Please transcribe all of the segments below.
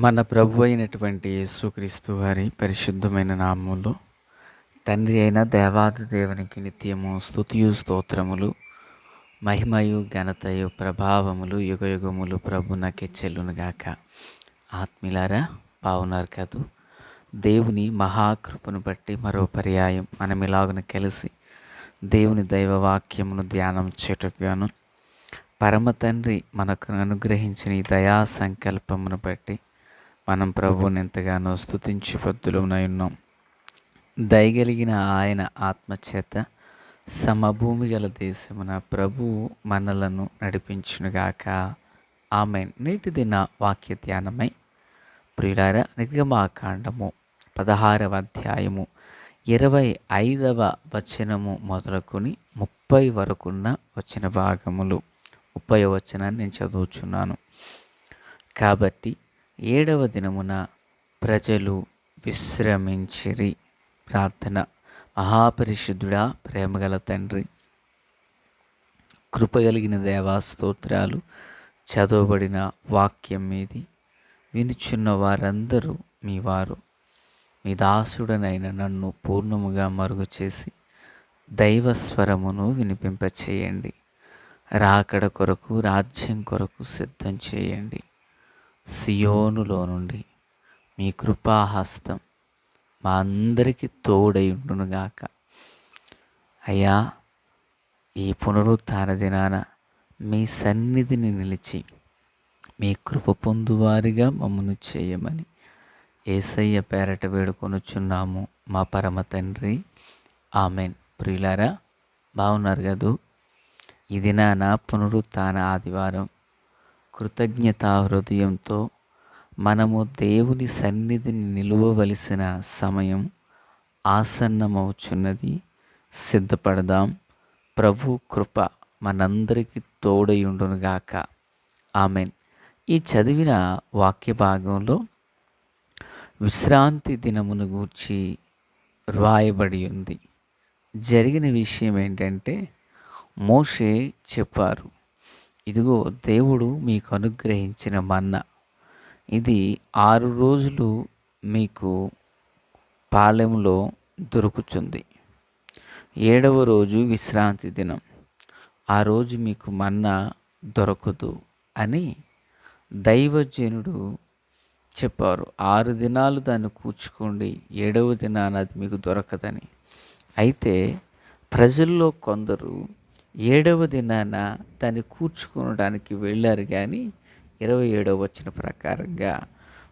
మన ప్రభు అయినటువంటి యేసుక్రీస్తు వారి పరిశుద్ధమైన నామములు తండ్రి అయిన దేవాది దేవునికి నిత్యము స్తుతియు స్తోత్రములు మహిమయు ఘనతయు ప్రభావములు యుగయుగములు ప్రభునకే చెల్లునుగాక. ఆత్మీలారా పావునారు కాదు దేవుని మహాకృపను బట్టి మరో పర్యాయం మనం ఇలాగున కలిసి దేవుని దైవవాక్యమును ధ్యానం చేటగాను పరమ తండ్రి మనకు అనుగ్రహించిన ఈ దయా సంకల్పమును బట్టి మనం ప్రభువుని ఎంతగానో స్థుతించి పద్దులమై ఉన్నాం. దయగలిగిన ఆయన ఆత్మచేత సమభూమి గల దేశమున ప్రభువు మనలను నడిపించునుగాక. ఆమె నేటి దిన వాక్య ధ్యానమై ప్రియులార నిర్గమాకాండము పదహారవ అధ్యాయము ఇరవై ఐదవ వచనము మొదలుకొని ముప్పై వరకున్న వచ్చిన భాగములు. ముప్పై వచనాన్ని నేను చదువుచున్నాను. కాబట్టి ఏడవ దినమున ప్రజలు విశ్రమించిరి. ప్రార్థన. మహాపరిశుద్ధుడా ప్రేమగల తండ్రి కృపగలిగిన దేవా స్తోత్రాలు చదవబడిన వాక్యం మీది. వినుచున్న వారందరూ మీ వారు. మీ దాసుడనైన నన్ను పూర్ణముగా మరుగు చేసి దైవస్వరమును వినిపింపచేయండి. రాకడ కొరకు రాజ్యం కొరకు సిద్ధం చేయండి. సియోనులో నుండి మీ కృపాహస్తం మా అందరికీ తోడై ఉండునుగాక. అయ్యా ఈ పునరుత్థాన దినాన మీ సన్నిధిని నిలిచి మీ కృప పొందువారిగా మమ్మను చేయమని ఏసయ్య పేరట వేడుకొనుచున్నాము. మా పరమ తండ్రి ఆమెన్. ప్రియులారా బాగున్నారు కదూ ఈ దినాన పునరుత్థాన ఆదివారం కృతజ్ఞతా హృదయంతో మనము దేవుని సన్నిధిని నిలువవలసిన సమయం ఆసన్నమవుచున్నది. సిద్ధపడదాం. ప్రభు కృప మనందరికీ తోడయుండునుగాక ఆమెన్. ఈ చదివిన వాక్య భాగంలో విశ్రాంతి దినమును గూర్చి వ్రాయబడి ఉంది. జరిగిన విషయం ఏంటంటే మోషే చెప్పారు. ఇదిగో దేవుడు మీకు అనుగ్రహించిన మన్న. ఇది ఆరు రోజులు మీకు పాలెంలో దొరుకుతుంది ఏడవ రోజు విశ్రాంతి దినం. ఆ రోజు మీకు మన్నా దొరకదు అని దైవజనుడు చెప్పారు. ఆరు దినాలు దాన్ని కూర్చుకోండి ఏడవ దినాన అది మీకు దొరకదని. అయితే ప్రజల్లో కొందరు ఏడవ దినాన దాన్ని కూర్చుకోవడానికి వెళ్ళారు కానీ ఇరవై ఏడవ వచ్చిన ప్రకారంగా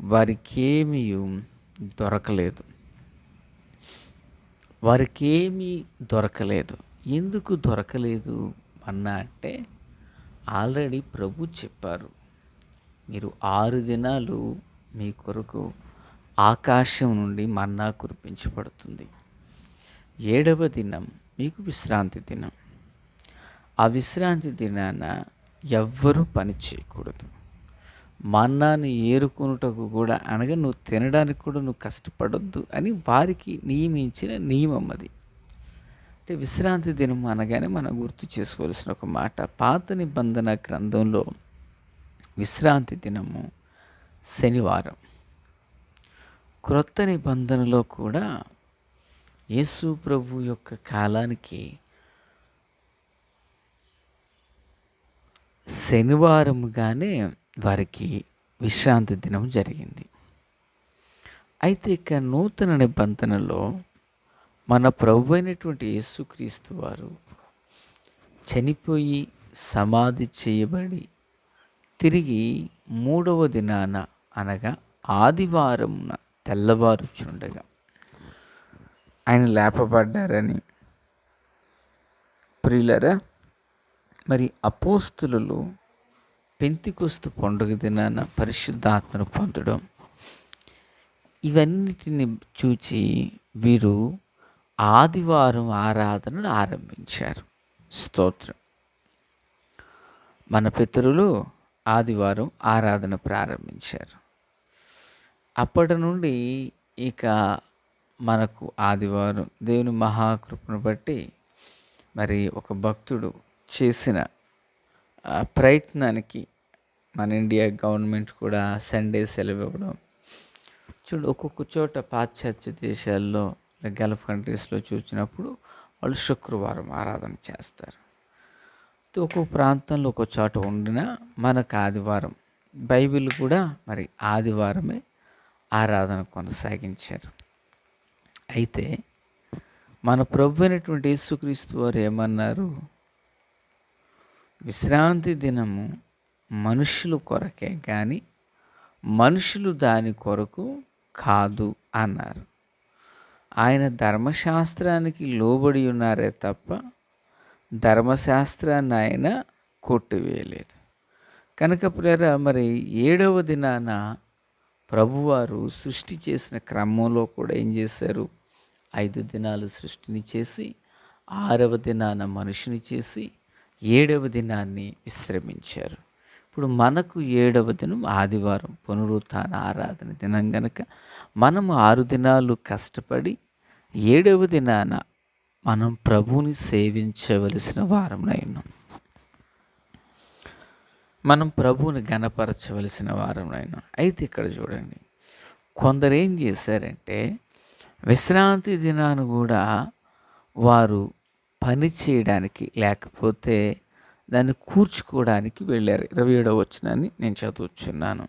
వారికేమీ దొరకలేదు. వారికేమీ దొరకలేదు. ఎందుకు దొరకలేదు అన్నా అంటే ఆల్రెడీ ప్రభు చెప్పారు. మీరు ఆరు దినాలు మీ కొరకు ఆకాశం నుండి మన్నా కురిపించబడుతుంది. ఏడవ దినం మీకు విశ్రాంతి దినం. ఆ విశ్రాంతి దినాన ఎవ్వరూ పని చేయకూడదు. మన్నాను ఏరుకునుటకు కూడా అనగా నువ్వు తినడానికి కూడా నువ్వు కష్టపడొద్దు అని వారికి నియమించిన నియమం అది. అంటే విశ్రాంతి దినం అనగానే మనం గుర్తు చేసుకోవాల్సిన ఒక మాట. పాత నిబంధన గ్రంథంలో విశ్రాంతి దినము శనివారం. క్రొత్త నిబంధనలో కూడా యేసు ప్రభు యొక్క కాలానికి శనివారముగానే వారికి విశ్రాంతి దినం జరిగింది. అయితే ఇక నూతన నిబంధనలో మన ప్రభు అయినటువంటి యేసుక్రీస్తు వారు చనిపోయి సమాధి చేయబడి తిరిగి మూడవ దినాన అనగా ఆదివారమున తెల్లవారుచుండగా ఆయన లేపబడ్డారని ప్రియులరా మరి అపోస్తులు పెంతికొస్తు పండుగ దినాన పరిశుద్ధాత్మను పొందడం ఇవన్నిటిని చూచి వీరు ఆదివారం ఆరాధనను ఆరంభించారు. స్తోత్రం. మన పితరులు ఆదివారం ఆరాధన ప్రారంభించారు. అప్పటి నుండి ఇక మనకు ఆదివారం దేవుని మహాకృపను బట్టి మరి ఒక భక్తుడు చేసిన ప్రయత్నానికి మన ఇండియా గవర్నమెంట్ కూడా సండే సెలవు ఇవ్వడం. చూడు ఒక్కొక్క చోట పాశ్చాత్య దేశాల్లో గల్ఫ్ కంట్రీస్లో చూసినప్పుడు వాళ్ళు శుక్రవారం ఆరాధన చేస్తారు. ఒక్కొక్క ప్రాంతంలో ఒక చోట ఉండినా మనకు ఆదివారం బైబిల్ కూడా మరి ఆదివారమే ఆరాధన కొనసాగించారు. అయితే మన ప్రభు అయినటువంటి యేసుక్రీస్తు వారు ఏమన్నారు? విశ్రాంతి దినము మనుషుల కొరకే కానీ మనుషులు దాని కొరకు కాదు అన్నారు. ఆయన ధర్మశాస్త్రానికి లోబడి ఉన్నారే తప్ప ధర్మశాస్త్రాన్ని ఆయన కొట్టివేయలేదు. కనుక ప్రేర మరి ఏడవ దినాన ప్రభువారు సృష్టి చేసిన క్రమంలో కూడా ఏం చేశారు? ఐదు దినాలు సృష్టిని చేసి ఆరవ దినాన మనిషిని చేసి ఏడవ దినాన్ని విశ్రమించారు. ఇప్పుడు మనకు ఏడవ దినం ఆదివారం పునరుత్న ఆరాధన దినం గనక మనము ఆరు దినాలు కష్టపడి ఏడవ దినాన మనం ప్రభువుని సేవించవలసిన వారంనైనా మనం ప్రభువుని గణపరచవలసిన వారంనైనా అయితే ఇక్కడ చూడండి కొందరు ఏం చేశారంటే విశ్రాంతి దినాన్ని కూడా వారు పని చేయడానికి లేకపోతే దాన్ని కూర్చుకోవడానికి వెళ్ళారు. ఇరవై ఏడవ వచ్చినాన్ని నేను చదువుచున్నాను.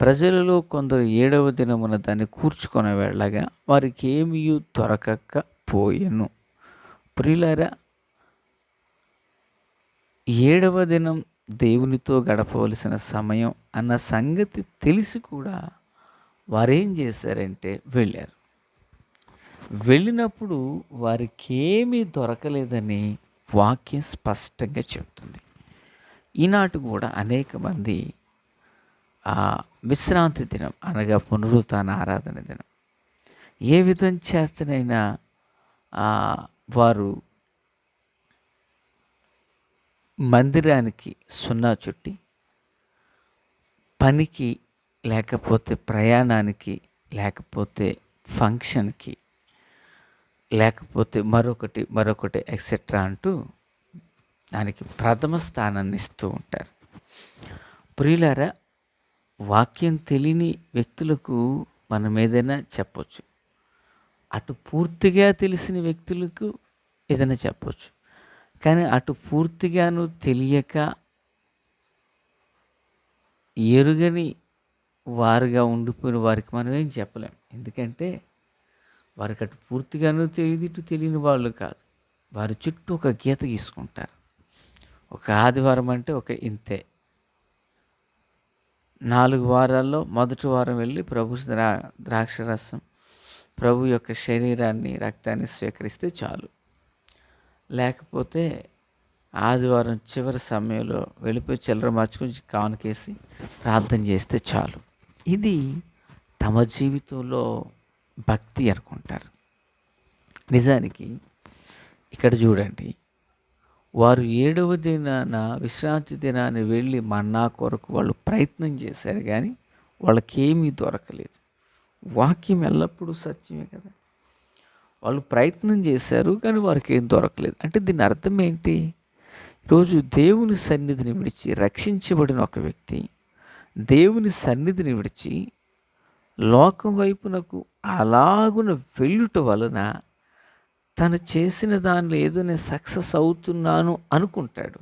ప్రజలలో కొందరు ఏడవ దినమున దాన్ని కూర్చుకొని వెళ్ళగా వారికి ఏమీ దొరకకపోయెను ప్రియులారా ఏడవ దినం దేవునితో గడపవలసిన సమయం అన్న సంగతి తెలిసి కూడా వారేం చేశారంటే వెళ్ళారు. వెళ్ళినప్పుడు వారికేమీ దొరకలేదని వాక్యం స్పష్టంగా చెప్తుంది ఈనాటి కూడా అనేక మంది విశ్రాంతి దినం అనగా పునరుత్న ఆరాధన దినం. ఏ విధం చేస్తనైనా వారు మందిరానికి సున్నా చుట్టి పనికి లేకపోతే ప్రయాణానికి లేకపోతే ఫంక్షన్కి లేకపోతే మరొకటి మరొకటి ఎక్సెట్రా అంటూ దానికి ప్రథమ స్థానాన్ని ఇస్తూ ఉంటారు. ప్రియులారా వాక్యం తెలియని వ్యక్తులకు మనం ఏదైనా చెప్పొచ్చు. అటు పూర్తిగా తెలిసిన వ్యక్తులకు ఏదైనా చెప్పొచ్చు. కానీ అటు పూర్తిగాను తెలియక ఎరుగని వారుగా ఉండిపోయిన వారికి మనం ఏం చెప్పలేం. ఎందుకంటే వారికి అటు పూర్తిగాను తెలియదు ఇటు తెలియని వాళ్ళు కాదు. వారి చుట్టూ ఒక గీత గీసుకుంటారు. ఒక ఆదివారం అంటే ఒక ఇంతే. నాలుగు వారాల్లో మొదటి వారం వెళ్ళి ప్రభు ద్రా ద్రాక్షరసం ప్రభు యొక్క శరీరాన్ని రక్తాన్ని స్వీకరిస్తే చాలు. లేకపోతే ఆదివారం చివరి సమయంలో వెళ్ళిపోయి చిల్లర మార్చుకొని కానుకేసి ప్రార్థన చేస్తే చాలు. ఇది తమ జీవితంలో భక్తి అనుకుంటారు. నిజానికి ఇక్కడ చూడండి వారు ఏడవ దినాన విశ్రాంతి దినాన్ని వెళ్ళి మన్నా కొరకు వాళ్ళు ప్రయత్నం చేశారు కానీ వాళ్ళకేమీ దొరకలేదు. వాక్యం ఎల్లప్పుడూ సత్యమే కదా. వాళ్ళు ప్రయత్నం చేశారు కానీ వారికి ఏం దొరకలేదు. అంటే దీని అర్థం ఏంటి? ఈరోజు దేవుని సన్నిధిని విడిచి రక్షించబడిన ఒక వ్యక్తి దేవుని సన్నిధిని విడిచి లోకం వైపునకు అలాగున వెళ్ళుట వలన తను చేసిన దానిలో ఏదో నేను సక్సెస్ అవుతున్నాను అనుకుంటాడు.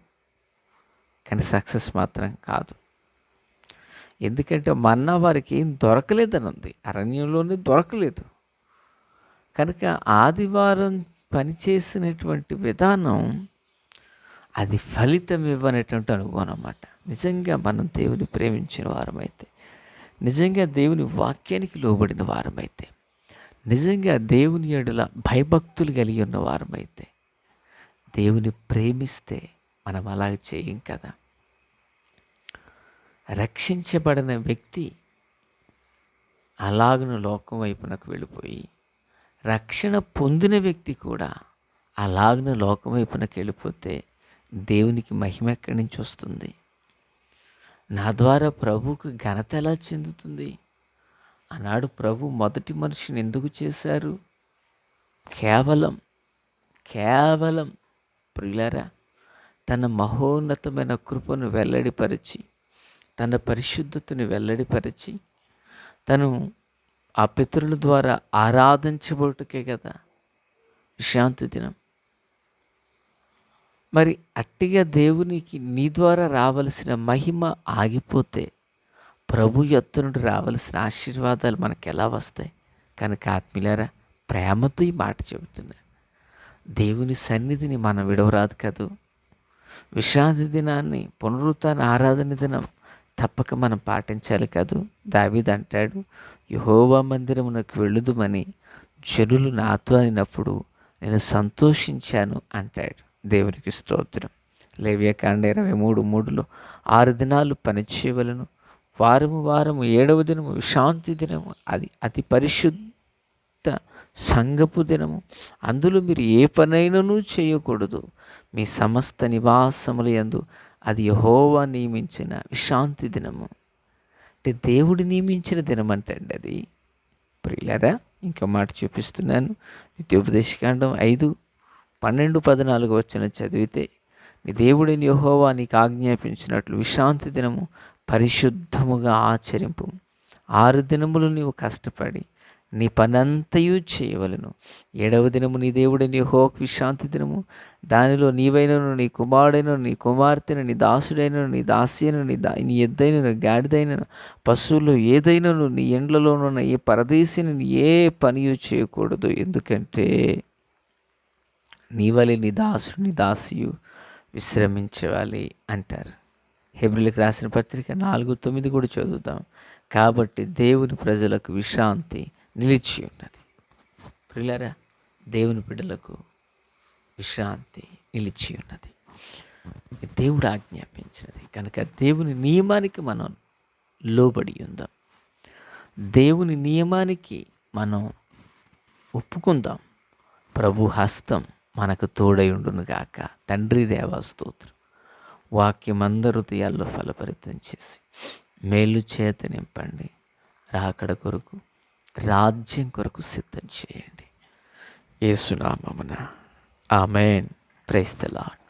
కానీ సక్సెస్ మాత్రం కాదు. ఎందుకంటే మన్నా వారికి ఏం దొరకలేదని ఉంది. అరణ్యంలోనే దొరకలేదు. కనుక ఆదివారం పనిచేసినటువంటి విధానం అది ఫలితం ఇవ్వనటువంటి అనుభవం అన్నమాట. నిజంగా మనం దేవుని ప్రేమించిన వారమైతే. నిజంగా దేవుని వాక్యానికి లోబడిన వారమైతే నిజంగా దేవుని ఎడల భయభక్తులు కలిగి ఉన్న వారమైతే దేవుని ప్రేమిస్తే మనం అలా చేయం కదా. రక్షించబడిన వ్యక్తి అలాగను లోకం వైపునకు వెళ్ళిపోయి రక్షణ పొందిన వ్యక్తి కూడా అలాగన లోకం వైపునకు వెళ్ళిపోతే దేవునికి మహిమ ఎక్కడి నుంచి వస్తుంది? నా ద్వారా ప్రభువుకు ఘనత ఎలా చెందుతుంది? ఆనాడు ప్రభు. మొదటి మనిషిని ఎందుకు చేశారు? కేవలం కేవలం ప్రియులరా తన మహోన్నతమైన కృపను వెల్లడిపరిచి తన పరిశుద్ధతను వెల్లడిపరిచి తను ఆ పితరుల ద్వారా ఆరాధించబోటకే కదా విశ్రాంతి దినం. మరి అట్టిగా దేవునికి నీ ద్వారా రావలసిన మహిమ ఆగిపోతే ప్రభు యొత్త నుండి రావలసిన ఆశీర్వాదాలు మనకు ఎలా వస్తాయి? కనుక ఆత్మీయులారా ప్రేమతో ఈ మాట చెబుతున్నా. దేవుని సన్నిధిని మనం విడవరాదు కదూ. విశ్రాంతి దినాన్ని పునరుత్న ఆరాధన దినం తప్పక మనం పాటించాలి కాదు. దావీద్ అంటాడు యహోవా మందిరమునకు వెళ్ళుదుమని జనులు నాతో అనినప్పుడు నేను సంతోషించాను అంటాడు. దేవునికి స్తోత్రం. లేవ్యకాండ ఇరవై మూడు మూడులో ఆరు దినాలు పనిచేయవలను వారము వారము ఏడవ దినము విశ్రాంతి దినము. అది అతి పరిశుద్ధ సంగపు దినము. అందులో మీరు ఏ పనైనను చేయకూడదు. మీ సమస్త నివాసముల యందు అది యహోవా నియమించిన విశ్రాంతి దినము. అంటే దేవుడు నియమించిన దినం అంటే అండి అది. ప్రియులరా ఇంకో మాట చూపిస్తున్నాను. ద్వితీయోపదేశకాండం ఐదు పన్నెండు పద్నాలుగు వచ్చిన చదివితే నీ దేవుడిని యహోవా నీకు ఆజ్ఞాపించినట్లు విశ్రాంతి దినము పరిశుద్ధముగా ఆచరింపు. ఆరు దినములు నీవు కష్టపడి నీ పనంతయు చేయవలను. ఏడవ దినము నీ దేవుడిని హోక్ విశ్రాంతి దినము. దానిలో నీవైనను నీ కుమారుడైన నీ కుమార్తెను నీ దాసుడైన నీ దాస్యను నీ దా నీ ఎద్దైనను గాడిదైనను పశువులు ఏదైనను నీ ఎండ్లలోనున్న ఏ పరదేశిని ఏ పనియు చేయకూడదు. ఎందుకంటే నీవలి నీ దాసుడు నీ దాసియు విశ్రమించవాలి అంటారు. హెబ్రిల్కి రాసిన పత్రిక నాలుగు తొమ్మిది కూడా చదువుతాం. కాబట్టి దేవుని ప్రజలకు విశ్రాంతి నిలిచి ఉన్నది. ప్రిలరా దేవుని బిడ్డలకు విశ్రాంతి నిలిచి ఉన్నది. దేవుడు ఆజ్ఞాపించినది. కనుక దేవుని నియమానికి మనం లోబడి ఉందాం. దేవుని నియమానికి మనం ఒప్పుకుందాం. ప్రభు హస్తం మనకు తోడై ఉండునుగాక తండ్రి వాక్యం వాక్యమందరు హృదయాల్లో ఫలపరితం చేసి మేలు చేత నింపండి. రాకడ కొరకు రాజ్యం కొరకు సిద్ధం చేయండి. ఏసునామమున ఆమెన్. ప్రైస్తలాట్